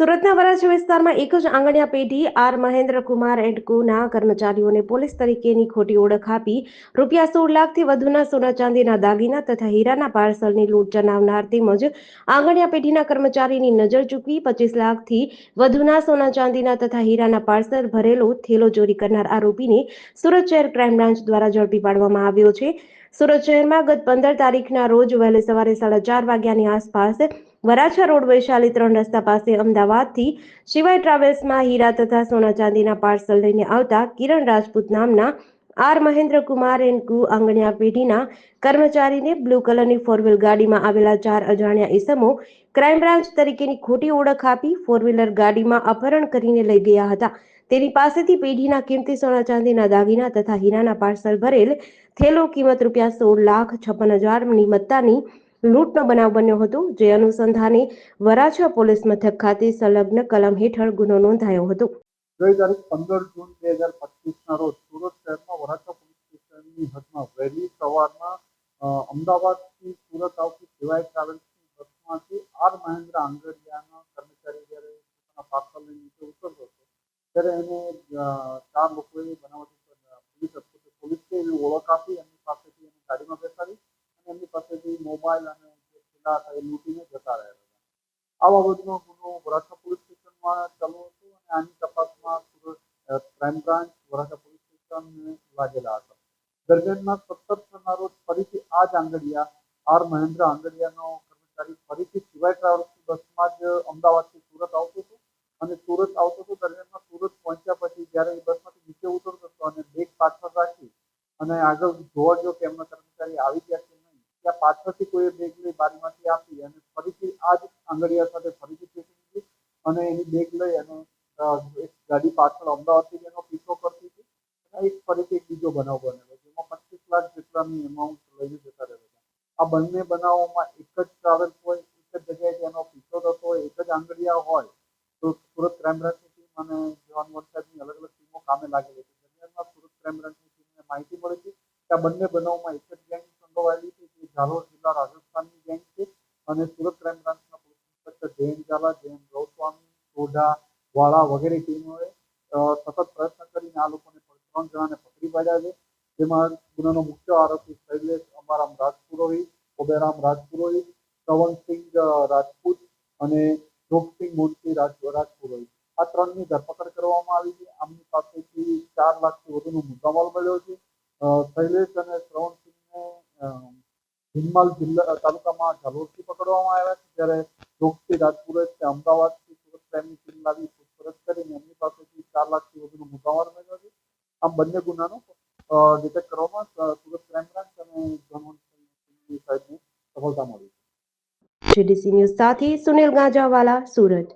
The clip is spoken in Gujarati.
સુરતના વરાછા વિસ્તારમાં એક જ આંગણિયા પેઢી આર મહેન્દ્ર કુમાર એન્ડ કુના કર્મચારીઓને પોલીસ તરીકેની ખોટી ઓળખ આપી રૂપિયા સોળ લાખથી વધુના સોના ચાંદીના દાગીના તથા હીરાના પાર્સલની લૂંટ ચલાવનાર તેમજ આંગણિયા પેઢીના કર્મચારીની નજર ચૂકવી પચીસ લાખથી વધુના સોના ચાંદીના તથા હીરાના પાર્સલ ભરેલો થેલો ચોરી કરનાર આરોપીને સુરત શહેર ક્રાઇમ બ્રાન્ચ દ્વારા ઝડપી પાડવામાં આવ્યો છે. સુરત શહેરમાં ગત પંદર તારીખના રોજ વહેલી સવારે સાડા ચાર વાગ્યાની આસપાસ વરાછા રોડ વૈશાલી ત્રણ રસ્તા પાસે અમદાવાદથી શિવાય ટ્રાવેલ્સમાં હીરા તથા સોના ચાંદીના પાર્સલ લઈને આવતા કિરણ રાજપૂત નામના આર મહેન્દ્રકુમાર એન્ડ કુ આંગણિયા પેઢીના કર્મચારીને બ્લુ કલરની ફોર વ્હીલ ગાડીમાં આવેલા ચાર અજાણ્યા ઈસમો ક્રાઇમ બ્રાન્ચ તરીકેની ખોટી ઓળખ આપી ફોર વ્હીલર ગાડીમાં અપહરણ કરીને લઈ ગયા હતા. તેની પાસેથી પેઢીના કિંમતી સોના ચાંદીના દાગીના તથા હીરાના પાર્સલ ભરેલ થેલો કિંમત રૂપિયા સોળ લાખ છપ્પન હજારની મત્તાની લૂંટનો બનાવ બન્યો હતો. જે અનુસંધાને વરાછા પોલીસ મથક ખાતે સંલગ્ન કલમ હેઠળ ગુનો નોંધાયો હતો. ગઈ તારીખ પંદર જૂન બે હજાર પચીસના રોજ સુરત શહેરમાં વરાછા પોલીસ સ્ટેશનની હદમાં વહેલી સવારમાં અમદાવાદથી સુરત આવતી સિવાય ટ્રાવેલ્સની બસમાંથી આર મહેન્દ્ર આંગડિયાના કર્મચારી જ્યારે પોતાના પાર્સલ નીચે ઉતરતો હતો, ત્યારે એને ચાર લોકોએ બનાવટી પોલીસ પોલીસે એને ઓળખ આપી મોબાઈલ અને થેલા લૂંટીને જતા રહ્યા હતા આ બાબતનો ગુનો વરાછા પોલીસ સ્ટેશનમાં ચાલુ હતો અને આની તપાસમાં crime branch, Varachha police station લાગેલા હતા. દરમિયાનમાં સત્તરના રોજ ફરીથી આ જ આંગડિયા આર મહેન્દ્ર આંગડિયાનો કર્મચારી ફરીથી સિવાય ટ્રાવેલ્સની બસમાં જ અમદાવાદથી સુરત આવતો હતો. અને સુરત આવતો હતો, દરમિયાનમાં સુરત પહોંચ્યા પછી જ્યારે એ બસમાંથી નીચે ઉતરતો હતો અને બેગ પાછળ રાખી અને આગળ જોવા જો કે એમના પાછળથી કોઈ બેગ લઈ બારીમાંથી આપી અને ફરીથી આ જ આંગળીયા સાથે ફરીથી ચેકિંગ કરી અને એની બેગ લઈ અને એક ગાડી પાછળ અમદાવાદથી એનો પીછો કરતી હતી. અને એક ફરીથી એક બીજો બનાવ બનેલો, જેમાં પચીસ લાખ જેટલાની એમાઉન્ટ લઈને જતા રહેતા આ બંને બનાવોમાં એક જ ટ્રાવેલ હોય એક જ જગ્યાએ એનો પીછો થતો હોય, એક જ આંગળીયા હોય, તો સુરત ક્રાઇમ બ્રાન્ચની ટીમ અને જવાન વરસાદની અલગ અલગ ટીમો કામે લાગેલી હતી. દરમિયાનમાં સુરત ક્રાઇમ બ્રાન્ચની ટીમને માહિતી મળી હતી કે આ બંને બનાવમાં એક જ ગેંગ સંડોવાયેલી છે જે ઝાલોર જિલ્લા રાજસ્થાનની ગેંગ છે અને સુરત ક્રાઇમ બ્રાન્ચના પોલીસ ઇન્સ્પેક્ટર જયંત ઝાલા જયંત ગૌસ્વામી સોઢા વાળા વગેરે ટીમોએ સતત પ્રયત્ન કરીને આ લોકોને ત્રણ જણાને પકડી પાડ્યા છે. જેમાં ગુનાનો મુખ્ય આરોપી શૈલેષ અમારામ રાજપુરોહિત ઓબેરામ રાજપુરોહિત શ્રવણસિંહ રાજપૂત અને જોગસિંહ મૂર્તિ રાજ રાજપુરોહિત. આ ત્રણની ધરપકડ કરવામાં આવી છે. આમની પાસેથી ચાર લાખથી વધુનો મુદ્દામાલ મળ્યો છે. શૈલેષ અને શ્રવણસિંહને અ, હિંમાલ જિલ્લા તાલુકામાં ઝાલોરથી પકડવામાં આવ્યા છે. જ્યારે જોગસિંહ રાજપુરોહિત તે અમદાવાદથી સુરત ક્રાઇમની ટીમ લાવી પૂછપરછ કરીને એમની પાસેથી ચાર લાખથી વધુનો મુદ્દામાલ મળ્યો છે. આમ બંને ગુનાનો ડિટેક્ટ કરવામાં સુરત ક્રાઇમ બ્રાન્ચ અને જનવંતની સાહેબને સફળતા મળી છે. જીડીસી ન્યૂઝ સાથે સુનિલ ગાંજાવાલા, સુરત.